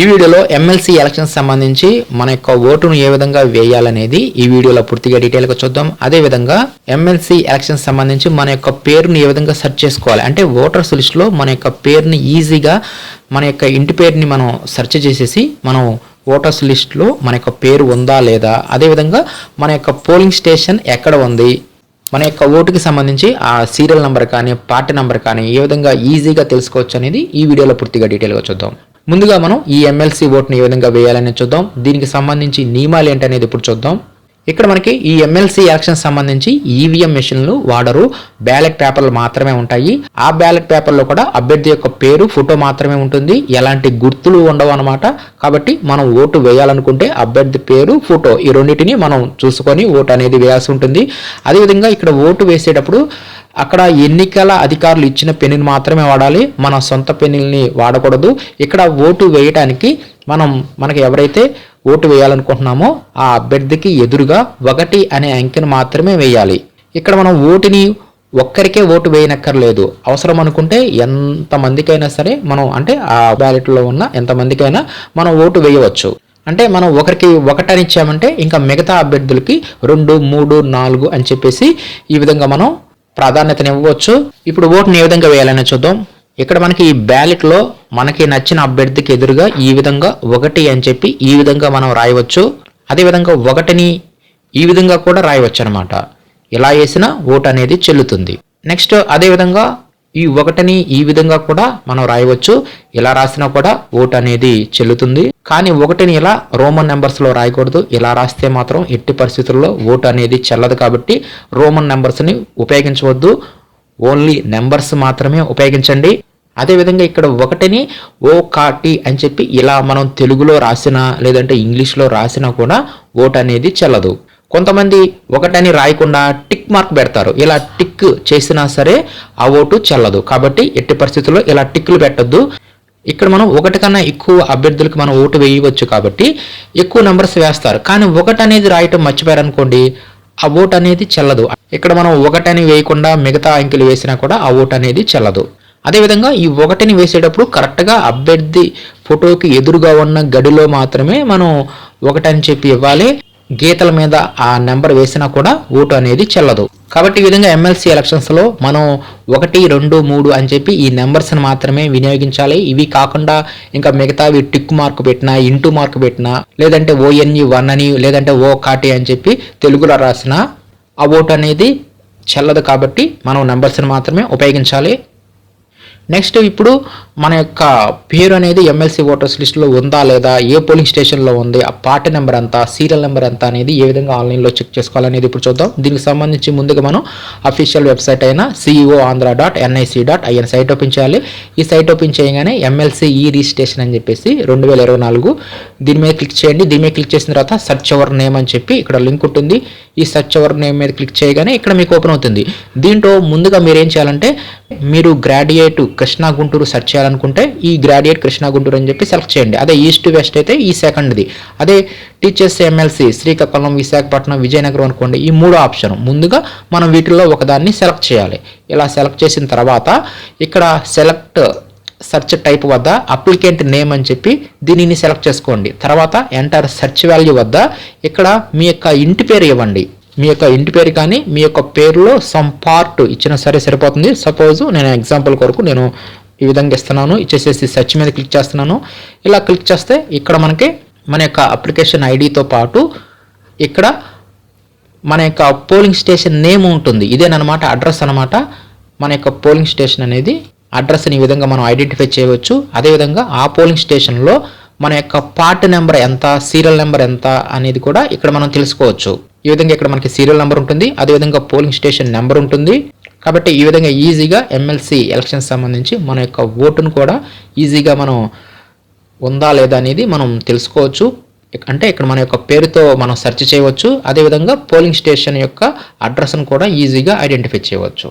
ఈ వీడియోలో MLC elections సంబంధించి మన యొక్క ఓటును ఏ విధంగా వేయాలనేది ఈ వీడియోలో పూర్తిగా డీటెయిల్గా చూద్దాం. అదే విధంగా ఎమ్మెల్సీ ఎలక్షన్స్ సంబంధించి మన యొక్క పేరుని ఏ విధంగా సెర్చ్ చేసుకోవాలి? అంటే ఓటర్స్ లిస్ట్లో మన యొక్క పేరుని ఈజీగా మన యొక్క ఇంటి పేరుని మనం సెర్చ్ చేసేసి మనం ఓటర్స్ లిస్ట్లో మన యొక్క పేరు ఉందా లేదా? అదేవిధంగా మన యొక్క పోలింగ్ స్టేషన్ ఎక్కడ ఉంది? మన యొక్క ఓటుకి సంబంధించి ఆ సీరియల్ నెంబర్ కానీ పార్టీ నెంబర్ కానీ ఏ విధంగా ఈజీగా తెలుసుకోవచ్చు అనేది ఈ వీడియోలో పూర్తిగా డీటెయిల్గా చూద్దాం. ముందుగా మనం ఈ ఎమ్మెల్సీ ఓట్ని ఏ విధంగా వేయాలనేది చూద్దాం. దీనికి సంబంధించి నియమాలు ఏంటనేది ఇప్పుడు చూద్దాం. ఇక్కడ మనకి ఈ ఎమ్మెల్సీ ఎలక్షన్ సంబంధించి ఈవీఎం మెషిన్లు వాడరు. బ్యాలెట్ పేపర్లు మాత్రమే ఉంటాయి. ఆ బ్యాలెట్ పేపర్లో కూడా అభ్యర్థి యొక్క పేరు ఫోటో మాత్రమే ఉంటుంది. ఎలాంటి గుర్తులు ఉండవు అనమాట కాబట్టి మనం ఓటు వేయాలనుకుంటే అభ్యర్థి పేరు ఫోటో ఈ రెండింటిని మనం చూసుకొని ఓటు అనేది వేయాల్సి ఉంటుంది. అదేవిధంగా ఇక్కడ ఓటు వేసేటప్పుడు అక్కడ ఎన్నికల అధికారులు ఇచ్చిన పెన్నుని మాత్రమే వాడాలి. మన సొంత పెన్నుల్ని వాడకూడదు. ఇక్కడ ఓటు వేయటానికి మనం మనకి ఎవరైతే ఓటు వేయాలనుకుంటున్నామో ఆ అభ్యర్థికి ఎదురుగా ఒకటి అనే అంకెను మాత్రమే వేయాలి. ఇక్కడ మనం ఓటుని ఒక్కరికే ఓటు వేయనక్కర్లేదు. అవసరం అనుకుంటే ఎంతమందికైనా సరే మనం అంటే ఆ బ్యాలెట్లో ఉన్న ఎంతమందికైనా మనం ఓటు వేయవచ్చు. అంటే మనం ఒకరికి ఒకటని ఇచ్చామంటే ఇంకా మిగతా అభ్యర్థులకి రెండు మూడు నాలుగు అని చెప్పేసి ఈ విధంగా మనం ప్రాధాన్యతనివ్వచ్చు. ఇప్పుడు ఓటుని ఏ విధంగా వేయాలని చూద్దాం. ఇక్కడ మనకి ఈ బ్యాలెట్లో మనకి నచ్చిన అభ్యర్థికి ఎదురుగా ఈ విధంగా ఒకటి అని చెప్పి ఈ విధంగా మనం రాయవచ్చు. అదేవిధంగా ఒకటిని ఈ విధంగా కూడా రాయవచ్చు అనమాట ఇలా వేసిన ఓటు అనేది చెల్లుతుంది. నెక్స్ట్ అదేవిధంగా ఈ ఒకటిని ఈ విధంగా కూడా మనం రాయవచ్చు. ఇలా రాసినా కూడా ఓటు అనేది చెల్లుతుంది. కానీ ఒకటిని ఇలా రోమన్ నెంబర్స్లో రాయకూడదు. ఇలా రాస్తే మాత్రం ఎట్టి పరిస్థితుల్లో ఓటు అనేది చెల్లదు కాబట్టి రోమన్ నెంబర్స్ని ఉపయోగించవద్దు. ఓన్లీ నెంబర్స్ మాత్రమే ఉపయోగించండి. అదేవిధంగా ఇక్కడ ఒకటిని ఓ కాటి అని చెప్పి ఇలా మనం తెలుగులో రాసినా లేదంటే ఇంగ్లీష్లో రాసినా కూడా ఓటు అనేది చెల్లదు. కొంతమంది ఒకటని రాయకుండా టిక్ మార్క్ పెడతారు. ఇలా టిక్ చేసినా సరే ఆ ఓటు చెల్లదు. కాబట్టి ఎట్టి పరిస్థితుల్లో ఇలా టిక్లు పెట్టొద్దు. ఇక్కడ మనం ఒకటి కన్నా ఎక్కువ అభ్యర్థులకు మనం ఓటు వేయవచ్చు కాబట్టి ఎక్కువ నెంబర్స్ వేస్తారు. కానీ ఒకటి అనేది రాయటం మర్చిపోయారనుకోండి ఆ ఓట్ అనేది చెల్లదు. ఇక్కడ మనం ఒకటని వేయకుండా మిగతా అంకెలు వేసినా కూడా ఆ ఓట్ అనేది చెల్లదు. అదేవిధంగా ఈ ఒకటిని వేసేటప్పుడు కరెక్ట్గా అభ్యర్థి ఫోటోకి ఎదురుగా ఉన్న గడిలో మాత్రమే మనం ఒకటని చెప్పి ఇవ్వాలి. గీతల మీద ఆ నెంబర్ వేసినా కూడా ఓటు అనేది చెల్లదు. కాబట్టి ఈ విధంగా ఎమ్మెల్సీ ఎలక్షన్స్లో మనం ఒకటి రెండు మూడు అని చెప్పి ఈ నెంబర్స్ని మాత్రమే వినియోగించాలి. ఇవి కాకుండా ఇంకా మిగతావి టిక్ మార్క్ పెట్టినా ఇంటూ మార్క్ పెట్టినా లేదంటే ఓఎన్ఈ వన్ అని లేదంటే ఓ కాటి అని చెప్పి తెలుగులో రాసిన ఆ ఓటు అనేది చెల్లదు కాబట్టి మనం నెంబర్స్ని మాత్రమే ఉపయోగించాలి. నెక్స్ట్ ఇప్పుడు మన యొక్క పేరు అనేది ఎమ్మెల్సీ ఓటర్స్ లిస్టులో ఉందా లేదా ఏ పోలింగ్ స్టేషన్లో ఉంది ఆ పార్టీ నెంబర్ ఎంత సీరియల్ నెంబర్ ఎంత అనేది ఏ విధంగా ఆన్లైన్లో చెక్ చేసుకోవాలనేది ఇప్పుడు చూద్దాం. దీనికి సంబంధించి ముందుగా మనం అఫీషియల్ వెబ్సైట్ అయిన CEO Andhra dot NIC dot IN site open చేయాలి. ఈ సైట్ ఓపెన్ చేయగానే ఎమ్మెల్సీ ఈ రిజిస్ట్రేషన్ అని చెప్పేసి రెండు వేల ఇరవై నాలుగు దీని మీద క్లిక్ చేయండి. దీని మీద క్లిక్ చేసిన తర్వాత సర్చ్ అవర్ నేమ్ అని చెప్పి ఇక్కడ లింక్ ఉంటుంది. ఈ సర్చ్ అవర్ నేమ్ మీద క్లిక్ చేయగానే ఇక్కడ మీకు ఓపెన్ అవుతుంది. దీంట్లో ముందుగా మీరు ఏం చేయాలంటే మీరు గ్రాడ్యుయేట్ కృష్ణా గుంటూరు సెర్చ్ చేయాలనుకుంటే ఈ గ్రాడ్యుయేట్ కృష్ణా గుంటూరు అని చెప్పి సెలెక్ట్ చేయండి. అదే ఈస్ట్ వెస్ట్ అయితే ఈ సెకండ్ది అదే టీచర్స్ ఎమ్మెల్సీ శ్రీకాకుళం విశాఖపట్నం విజయనగరం అనుకోండి. ఈ మూడో ఆప్షన్ ముందుగా మనం వీటిల్లో ఒకదాన్ని సెలెక్ట్ చేయాలి. ఇలా సెలెక్ట్ చేసిన తర్వాత ఇక్కడ సెలెక్ట్ సెర్చ్ టైప్ వద్ద అప్లికెంట్ నేమ్ అని చెప్పి దీనిని సెలెక్ట్ చేసుకోండి. తర్వాత ఎంటర్ సెర్చ్ వాల్యూ వద్ద ఇక్కడ మీ యొక్క ఇంటి పేరు ఇవ్వండి. మీ యొక్క ఇంటి పేరు కానీ మీ యొక్క పేరులో సమ్ పార్ట్ ఇచ్చినా సరే సరిపోతుంది. సపోజ్ నేను ఎగ్జాంపుల్ కొరకు నేను ఈ విధంగా ఇస్తున్నాను. ఇచ్చేసేసి సెర్చ్ మీద క్లిక్ చేస్తున్నాను. ఇలా క్లిక్ చేస్తే ఇక్కడ మనకి మన యొక్క అప్లికేషన్ ఐడితో పాటు ఇక్కడ మన యొక్క పోలింగ్ స్టేషన్ నేమ్ ఉంటుంది. ఇదేనమాట అడ్రస్ అనమాట మన యొక్క పోలింగ్ స్టేషన్ అనేది అడ్రస్ని ఈ విధంగా మనం ఐడెంటిఫై చేయవచ్చు. అదేవిధంగా ఆ పోలింగ్ స్టేషన్లో మన యొక్క పార్ట్ నెంబర్ ఎంత సీరియల్ నెంబర్ ఎంత అనేది కూడా ఇక్కడ మనం తెలుసుకోవచ్చు. ఈ విధంగా ఇక్కడ మనకి సీరియల్ నెంబర్ ఉంటుంది. అదేవిధంగా పోలింగ్ స్టేషన్ నెంబర్ ఉంటుంది. కాబట్టి ఈ విధంగా ఈజీగా ఎమ్మెల్సీ ఎలక్షన్స్ సంబంధించి మన యొక్క ఓటును కూడా ఈజీగా మనం ఉందా లేదా అనేది మనం తెలుసుకోవచ్చు. అంటే ఇక్కడ మన యొక్క పేరుతో మనం సెర్చ్ చేయవచ్చు. అదేవిధంగా పోలింగ్ స్టేషన్ యొక్క అడ్రస్ను కూడా ఈజీగా ఐడెంటిఫై చేయవచ్చు.